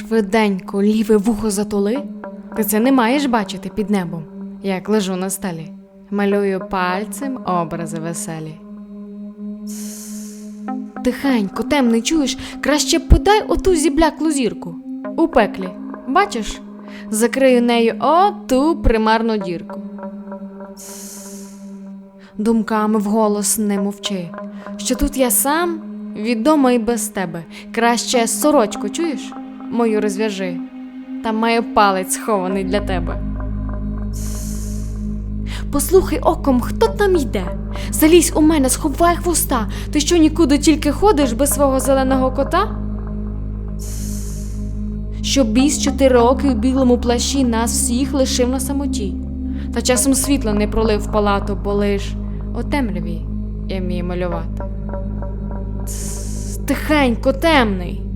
Швиденько ліве вухо затули. Ти це не маєш бачити під небом, як лежу на стелі. Малюю пальцем образи веселі. Тихенько, темний чуєш, краще подай оту зібляклу зірку. У пеклі. Бачиш? Закрию нею оту примарну дірку. Думками вголос не мовчи, що тут я сам відомо і без тебе. Краще сорочку, чуєш? Мою розв'яжи. Там маю палець схований для тебе. Послухай оком, хто там йде. Залізь у мене, сховай хвоста. Ти що нікуди тільки ходиш без свого зеленого кота? Що біс чотири роки у білому плащі нас всіх лишив на самоті. Та часом світло не пролив палату, бо лиш у темряві я вмію малювати. Тихенько, темний.